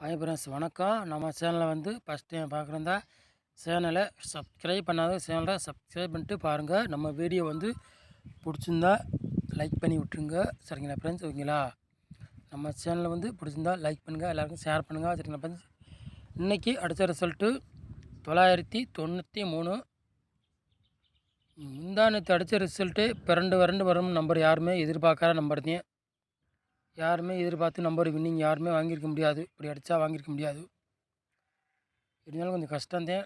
Hi friends வணக்கம். நம்ம சேனலை வந்து ஃபஸ்ட் டைம் பார்க்குறதா சேனலை சப்ஸ்கிரைப் பண்ணாத சேனலை சப்ஸ்கிரைப் பண்ணிட்டு பாருங்கள் நம்ம வீடியோ வந்து பிடிச்சிருந்தா லைக் பண்ணி விட்ருங்க சரிங்களா ஃப்ரெண்ட்ஸ் ஓகேங்களா? நம்ம சேனலை வந்து பிடிச்சிருந்தா லைக் பண்ணுங்கள் எல்லாருக்கும் ஷேர் பண்ணுங்கள் சரிங்களா ஃப்ரெண்ட்ஸ் இன்றைக்கி அடித்த ரிசல்ட்டு தொள்ளாயிரத்தி தொண்ணூற்றி மூணு. முந்தானத்து அடித்த ரிசல்ட்டு பிறண்டு வறண்டு வரும் நம்பர் யாருமே எதிர்பார்க்காத நம்பர் தான். யாருமே எதிர்பார்த்து நம்பர் வின்னிங் யாருமே வாங்கியிருக்க முடியாது. இப்படி அடித்தா வாங்கியிருக்க முடியாது. இருந்தாலும் கொஞ்சம் கஷ்டந்தேன்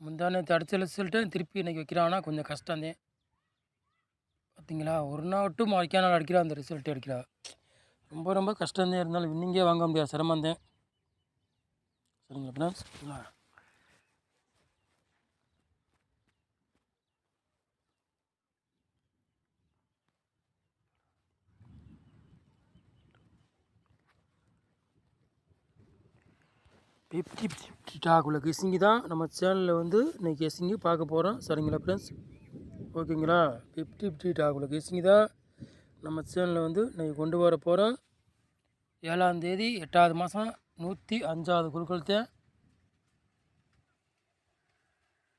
முந்தான அடித்த ரிசல்ட்டு திருப்பி இன்றைக்கி வைக்கிறான்னா கொஞ்சம் கஷ்டந்தேன் பார்த்தீங்களா ஒரு நாள் விட்டு மறைக்கா நாள் அடிக்கிறா அந்த ரிசல்ட் அடிக்கிறா. ரொம்ப ரொம்ப கஷ்டந்தேன் இருந்தாலும் வின்னிங்கே வாங்க முடியாது. சிரமந்தேன் சரிங்களா ஃப்ரெண்ட்ஸ் ஃபிஃப்டி பிப்டி டாக்குள்ள கிசிங்கி தான் நம்ம சேனலில் வந்து இன்றைக்கி கிசிங்கி பார்க்க போகிறோம் சரிங்களா ஃப்ரெண்ட்ஸ் ஓகேங்களா? ஃபிஃப்டி பிப்டி டாக்குள்ள கிசிங்கி தான் நம்ம சேனலில் வந்து இன்றைக்கி கொண்டு வர போகிறோம் ஏழாந்தேதி எட்டாவது மாதம் நூற்றி அஞ்சாவது குழுக்கள்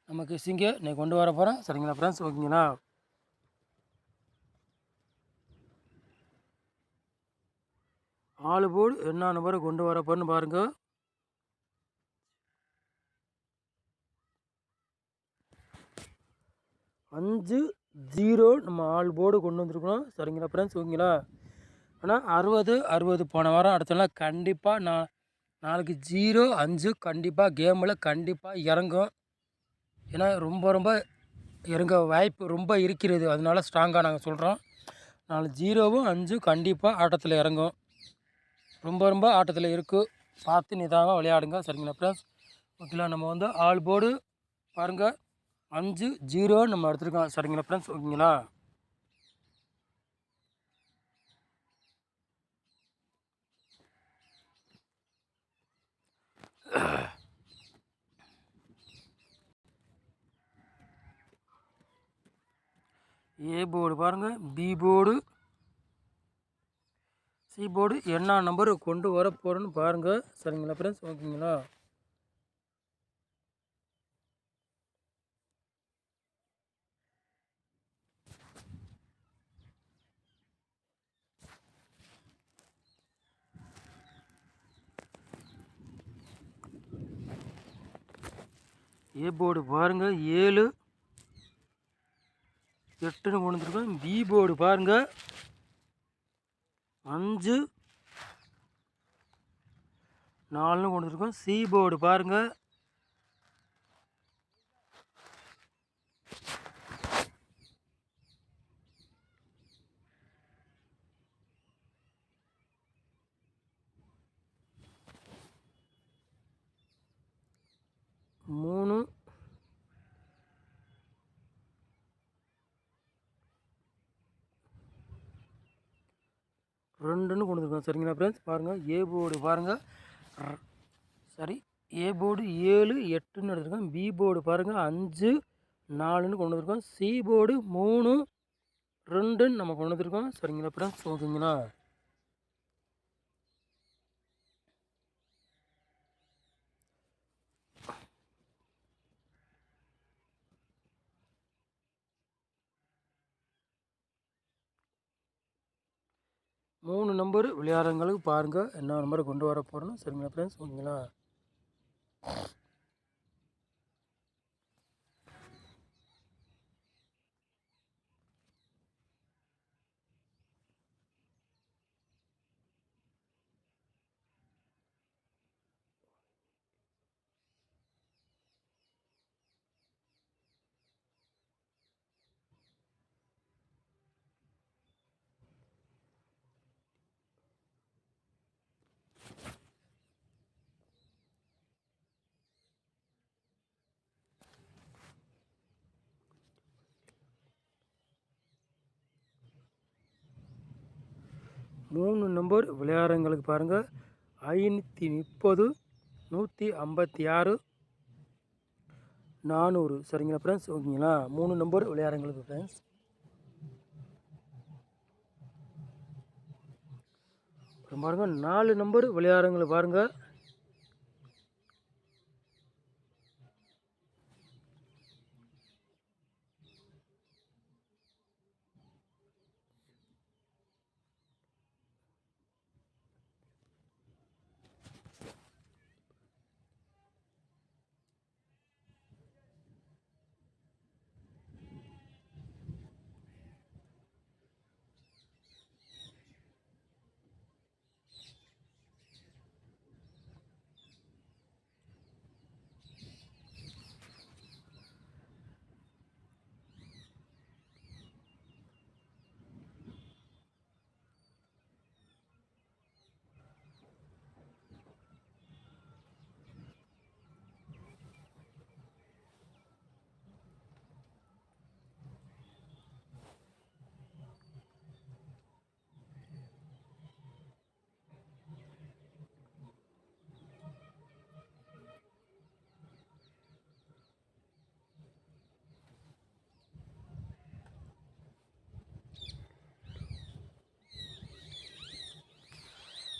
நம்ம கெஸிங்கை இன்றைக்கி கொண்டு வர போகிறோம் சரிங்களா ஃப்ரெண்ட்ஸ் ஓகேங்களா? ஆளு போர்டு என்ன நம்பரை கொண்டு வர போகிறேன்னு பாருங்கள் அஞ்சு ஜீரோ நம்ம ஆள் போர்டு கொண்டு வந்திருக்கணும். சரிங்களா ஃப்ரெண்ட்ஸ் ஓகேங்களா? ஆனால் அறுபது அறுபது போன வாரம் அடுத்தலாம் கண்டிப்பாக நான் நாளைக்கு ஜீரோ அஞ்சு கண்டிப்பாக கேமில் கண்டிப்பாக இறங்கும். ஏன்னா ரொம்ப ரொம்ப இறங்க வாய்ப்பு ரொம்ப இருக்கிறது. அதனால ஸ்ட்ராங்காக நாங்கள் சொல்கிறோம் நாலு ஜீரோவும் அஞ்சும் கண்டிப்பாக ஆட்டத்தில் இறங்கும். ரொம்ப ரொம்ப ஆட்டத்தில் இருக்குது பார்த்து நிதானமாக விளையாடுங்க. சரிங்களா ஃப்ரெண்ட்ஸ் ஓகேங்களா நம்ம வந்து ஆல் போர்டு பாருங்கள் அஞ்சு ஜீரோ நம்ம எடுத்துருக்கோம். சரிங்களா ஃப்ரெண்ட்ஸ் ஓகேங்களா? ஏ போர்டு பாருங்கள் பி போர்டு சி போர்டு என்ன நம்பர் கொண்டு வர போகிறோன்னு பாருங்கள் சரிங்களா ஃப்ரெண்ட்ஸ் ஓகேங்களா? ஏ போர்டு பாருங்கள் ஏழு. எட்டுன்னு கொண்டுருக்கோம் பி போர்டு பாருங்கள் அஞ்சு. நாலுன்னு கொண்டுருக்கோம் சி போர்டு பாருங்கள் மூணு ரெண்டுன்னு கொண்டு வந்துருக்கோம். சரிங்களா ஃப்ரெண்ட்ஸ் பாருங்கள் ஏ போர்டு பாருங்கள் சரி ஏ போர்டு ஏழு எட்டுன்னு எடுத்துருக்கோம். பி போர்டு பாருங்கள் அஞ்சு நாலுன்னு கொண்டு வந்துருக்கோம். சி போர்டு மூணு ரெண்டுன்னு நம்ம கொண்டு வந்துருக்கோம். சரிங்களா ஃப்ரெண்ட்ஸ் ஓகேங்களா? மூணு நம்பர் விளையாடுறவங்களுக்கு பாருங்கள் என்ன நம்பர் கொண்டு வர போகிறோன்னு சரிங்களா ஃப்ரெண்ட்ஸ் ஓகேங்களா? மூணு நம்பர் விளையாடுறவங்களுக்கு பாருங்கள் ஐநூற்றி முப்பது நூற்றி ஐம்பத்தி ஆறு நானூறு. சரிங்களா ஃப்ரெண்ட்ஸ் ஓகேங்களா? மூணு நம்பர் விளையாடுறவங்களுக்கு ஃப்ரெண்ட்ஸ் பாருங்கள் நாலு நம்பர் விளையாடுறவங்களுக்கு பாருங்கள்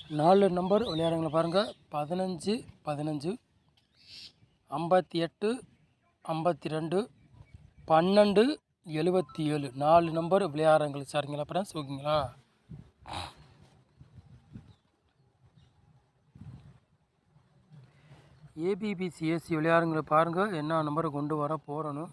நாலு நம்பர் விளையாடுங்களை பாருங்கள் பதினஞ்சு பதினஞ்சு ஐம்பத்தி எட்டு ஐம்பத்தி ரெண்டு பன்னெண்டு எழுபத்தி ஏழு. நாலு நம்பர் விளையாடுறங்களுக்கு சரிங்களா ஃப்ரெண்ட்ஸ் ஓகேங்களா ஏபிபிசிஎஸ்சி விளையாடுங்களை பாருங்கள் என்ன நம்பரை கொண்டு வர போகிறோன்னு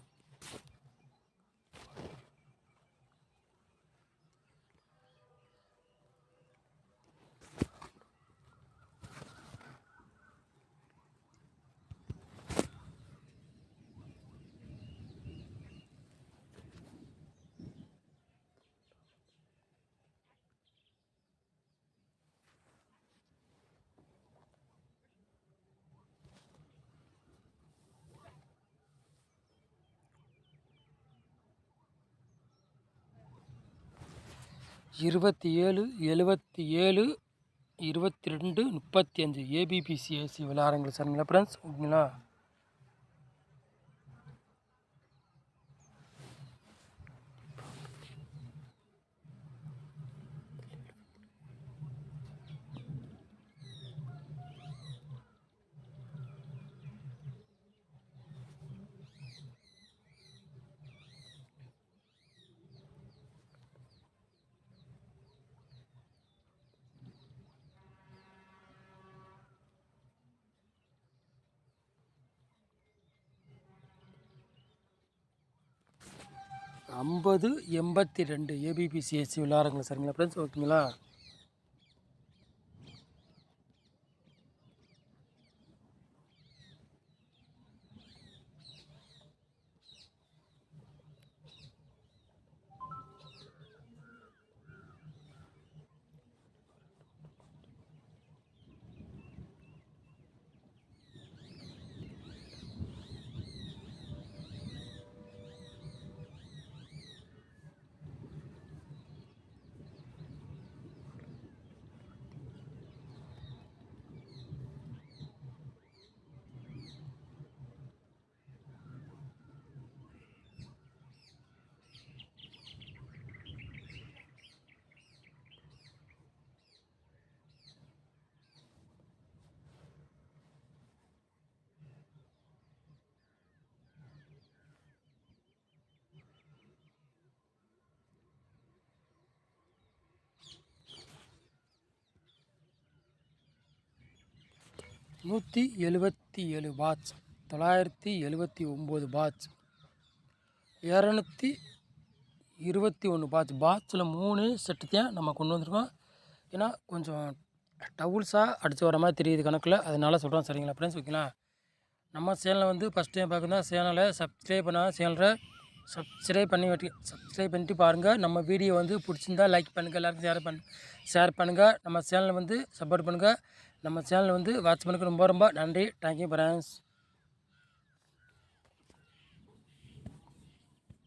இருபத்தி ஏழு எழுபத்தி ஏழு இருபத்தி ரெண்டு முப்பத்தி அஞ்சு. ஏபிபிசிஎஸ்சி விளையாடுங்கள் சரிங்களா ஃப்ரெண்ட்ஸ் ஓகேங்களா? ஐம்பது எண்பத்தி ரெண்டு ஏபிபிசிஎஸ்சி விளையாடுங்கள் சரிங்களா ஃப்ரெண்ட்ஸ் ஓகேங்களா நூற்றி எழுபத்தி ஏழு பாட்ச் தொள்ளாயிரத்தி எழுபத்தி ஒம்பது பாட்ச் இரநூத்தி இருபத்தி ஒன்று பாட்ச் பாட்சில் மூணு செட்டு தான் நம்ம கொண்டு வந்திருக்கோம். ஏன்னா கொஞ்சம் டவுல்ஸாக அடித்து வர மாதிரி தெரியுது கணக்கில். அதனால் சொல்கிறோம் சரிங்களா ஃப்ரெண்ட்ஸ் ஓகேங்களா நம்ம சேனலை வந்து ஃபஸ்ட் டைம் பார்க்குறதா சேனலை சப்ஸ்கிரைப் பண்ணால் சேனலை சப்ஸ்கிரைப் பண்ணி வெட்டி சப்ஸ்கிரைப் பண்ணிட்டு பாருங்கள் நம்ம வீடியோ வந்து பிடிச்சிருந்தா லைக் பண்ணுங்கள் எல்லாருக்கும் ஷேர் பண்ணு ஷேர் பண்ணுங்கள் நம்ம சேனலை வந்து சப்போர்ட் பண்ணுங்கள் நம்ம சேனல் வந்து வாட்ச் பண்ணுறதுக்கு ரொம்ப ரொம்ப நன்றி. Thank you France